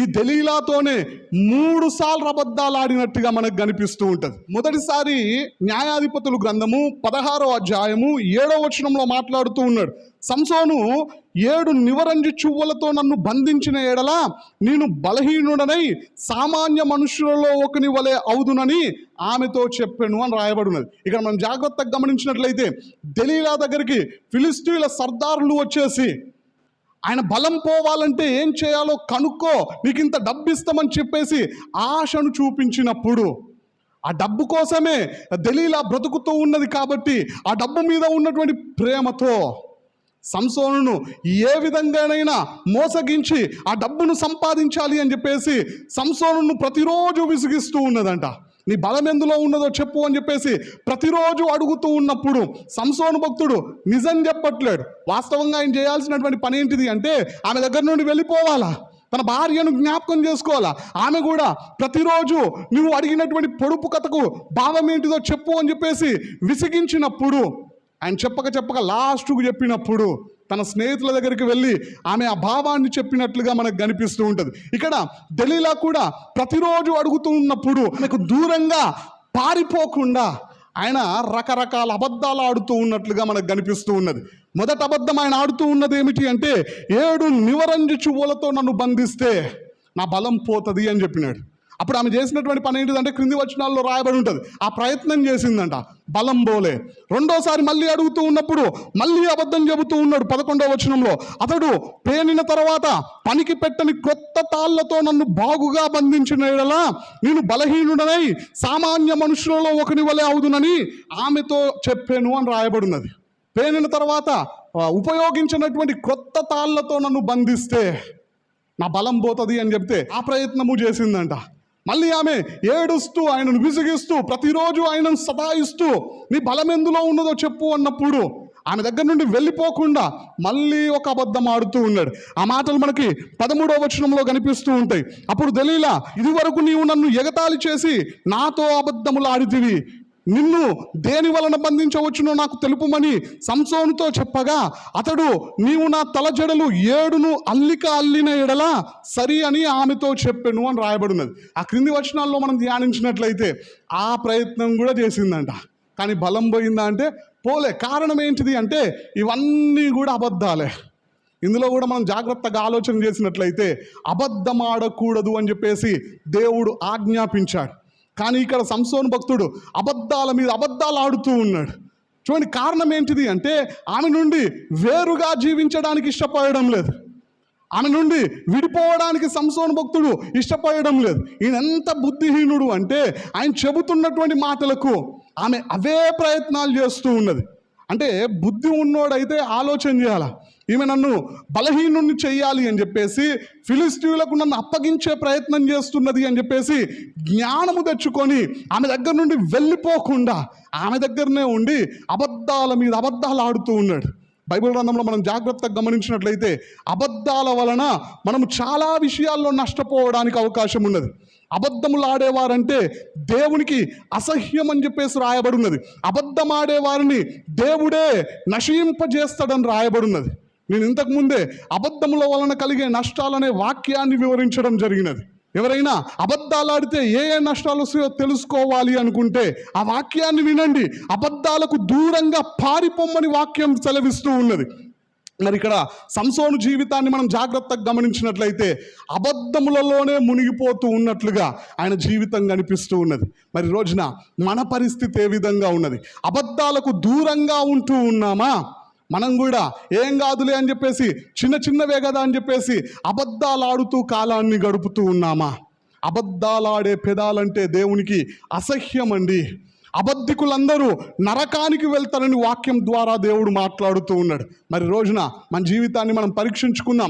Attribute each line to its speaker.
Speaker 1: ఈ దలీలాతోనే మూడు సార్లు అబద్ధాలు ఆడినట్టుగా మనకు కనిపిస్తూ ఉంటుంది. మొదటిసారి న్యాయాధిపతులు గ్రంథము పదహారో అధ్యాయము ఏడో వచనంలో మాట్లాడుతూ ఉన్నాడు. సంసోను ఏడు నివరంజి చువ్వలతో నన్ను బంధించిన ఏడల నేను బలహీనుడనై సామాన్య మనుషులలో ఒకని వలె అవుదునని ఆమెతో చెప్పాను అని రాయబడినది. ఇక్కడ మనం జాగ్రత్తగా గమనించినట్లయితే దలీలా దగ్గరికి ఫిలిస్తీన్ల సర్దారులు వచ్చేసి ఆయన బలం పోవాలంటే ఏం చేయాలో కనుక్కో నీకు ఇంత డబ్బు ఇస్తామని చెప్పేసి ఆశను చూపించినప్పుడు ఆ డబ్బు కోసమే దలీలా బ్రతుకుతూ ఉన్నది కాబట్టి ఆ డబ్బు మీద ఉన్నటువంటి ప్రేమతో సంసోను ఏ విధంగానైనా మోసగించి ఆ డబ్బును సంపాదించాలి అని చెప్పేసి సంసోనును ప్రతిరోజు విసిగిస్తూ ఉన్నదంట. నీ బలం ఎందులో ఉన్నదో చెప్పు అని చెప్పేసి ప్రతిరోజు అడుగుతూ ఉన్నప్పుడు సంసోను భక్తుడు నిజం చెప్పట్లేడు. వాస్తవంగా ఆయన చేయాల్సినటువంటి పని ఏంటిది అంటే ఆమె దగ్గర నుండి వెళ్ళిపోవాలా? తన భార్యను జ్ఞాపకం చేసుకోవాలా? ఆమె కూడా ప్రతిరోజు నువ్వు అడిగినటువంటి పొడుపు కథకు భావం ఏంటిదో చెప్పు అని చెప్పేసి విసిగించినప్పుడు ఆయన చెప్పక చెప్పక లాస్ట్కు చెప్పినప్పుడు తన స్నేహితుల దగ్గరికి వెళ్ళి ఆమె ఆ భావాన్ని చెప్పినట్లుగా మనకు కనిపిస్తూ ఉంటుంది. ఇక్కడ దలీలా కూడా ప్రతిరోజు అడుగుతూ ఉన్నప్పుడు ఆమెకు దూరంగా పారిపోకుండా ఆయన రకరకాల అబద్ధాలు ఆడుతూ ఉన్నట్లుగా మనకు కనిపిస్తూ ఉన్నది. మొదట అబద్ధం ఆయన ఆడుతూ ఉన్నది ఏమిటి అంటే ఏడు నివరంజి చువ్వలతో నన్ను బంధిస్తే నా బలం పోతుంది అని చెప్పినాడు. అప్పుడు ఆమె చేసినటువంటి పని ఏంటిదంటే క్రింది వచనాల్లో రాయబడి ఉంటుంది. ఆ ప్రయత్నం చేసిందంట. బలం బోలే. రెండోసారి మళ్ళీ అడుగుతూ ఉన్నప్పుడు మళ్ళీ అబద్ధం చెబుతూ ఉన్నాడు పదకొండవ వచనంలో. అతడు పేనిన తర్వాత పనికి పెట్టని కొత్త తాళ్ళతో నన్ను బాగుగా బంధించిన ఎడలా నేను బలహీనుడనై సామాన్య మనుషులలో ఒకని వలె అవుదునని ఆమెతో చెప్పాను అని రాయబడినది పేనిన తర్వాత ఉపయోగించినటువంటి కొత్త తాళ్ళతో నన్ను బంధిస్తే నా బలం పోతుంది అని చెప్తే ఆ ప్రయత్నము చేసిందంట. మళ్ళీ ఆమె ఏడుస్తూ ఆయనను విసిగిస్తూ ప్రతిరోజు ఆయనను సతాయిస్తూ నీ బలం ఎందులో ఉన్నదో చెప్పు అన్నప్పుడు ఆమె దగ్గర నుండి వెళ్ళిపోకుండా మళ్ళీ ఒక అబద్ధం ఆడుతూ ఉన్నాడు. ఆ మాటలు మనకి పదమూడవ వచనంలో కనిపిస్తూ ఉంటాయి. అప్పుడు దలీలా ఇదివరకు నీవు నన్ను ఎగతాళి చేసి నాతో అబద్ధములు ఆడితివి. నిన్ను దేని వలన బంధించవచ్చునో నాకు తెలుపుమని సంసోనుతో చెప్పగా అతడు నీవు నా తల జడలు ఏడును అల్లిక అల్లిన ఎడల సరి అని ఆమెతో చెప్పాను అని రాయబడినది. ఆ క్రింది వచనాల్లో మనం ధ్యానించినట్లయితే ఆ ప్రయత్నం కూడా చేసిందంట. కానీ బలం పోయిందా అంటే పోలే. కారణం ఏంటిది అంటే ఇవన్నీ కూడా అబద్ధాలే. ఇందులో కూడా మనం జాగ్రత్తగా ఆలోచన చేసినట్లయితే అబద్ధమాడకూడదు అని చెప్పేసి దేవుడు ఆజ్ఞాపించాడు. కానీ ఇక్కడ సంసోను భక్తుడు అబద్ధాల మీద అబద్ధాలు ఆడుతూ ఉన్నాడు. చూడండి కారణం ఏంటిది అంటే ఆమె నుండి వేరుగా జీవించడానికి ఇష్టపడడం లేదు. ఆమె నుండి విడిపోవడానికి సంసోను భక్తుడు ఇష్టపడడం లేదు. ఈయన ఎంత బుద్ధిహీనుడు అంటే ఆయన చెబుతున్నటువంటి మాటలకు ఆమె అవే ప్రయత్నాలు చేస్తూ ఉన్నది. అంటే బుద్ధి ఉన్నోడైతే ఆలోచన చేయాల? ఈమె నన్ను బలహీనుణ్ణి చేయాలి అని చెప్పేసి ఫిలిస్తీన్లకు నన్ను అప్పగించే ప్రయత్నం చేస్తున్నది అని చెప్పేసి జ్ఞానము తెచ్చుకొని ఆమె దగ్గర నుండి వెళ్ళిపోకుండా ఆమె దగ్గరనే ఉండి అబద్ధాల మీద అబద్ధాలు ఆడుతూ ఉన్నాడు. బైబిల్ గ్రంథంలో మనం జాగ్రత్తగా గమనించినట్లయితే అబద్ధాల వలన మనం చాలా విషయాల్లో నష్టపోవడానికి అవకాశం ఉన్నది. అబద్ధములు ఆడేవారంటే దేవునికి అసహ్యం అని చెప్పేసి రాయబడినది అబద్ధం ఆడేవారిని దేవుడే నశింపజేస్తాడని రాయబడున్నది. నేను ఇంతకుముందే అబద్ధముల వలన కలిగే నష్టాలనే వాక్యాన్ని వివరించడం జరిగినది. ఎవరైనా అబద్ధాలాడితే ఏ ఏ నష్టాలు వస్తాయో తెలుసుకోవాలి అనుకుంటే ఆ వాక్యాన్ని వినండి. అబద్ధాలకు దూరంగా పారిపోమ్మని వాక్యం సెలవిస్తూ ఉన్నది. మరి ఇక్కడ సంసోను జీవితాన్ని మనం జాగ్రత్తగా గమనించినట్లయితే అబద్ధములలోనే మునిగిపోతూ ఉన్నట్లుగా ఆయన జీవితం కనిపిస్తూ ఉన్నది. మరి రోజున మన పరిస్థితి ఏ విధంగా ఉన్నది? అబద్ధాలకు దూరంగా ఉంటూ ఉన్నామా? మనం కూడా ఏం కాదులే అని చెప్పేసి చిన్న చిన్నవే కదా అని చెప్పేసి అబద్ధాలు ఆడుతూ కాలాన్ని గడుపుతూ ఉన్నామా? అబద్ధాలాడే పెదాలంటే దేవునికి అసహ్యమండి. అబద్ధికులందరూ నరకానికి వెళ్తారని వాక్యం ద్వారా దేవుడు మాట్లాడుతూ ఉన్నాడు. మరి రోజున మన జీవితాన్ని మనం పరీక్షించుకుందాం.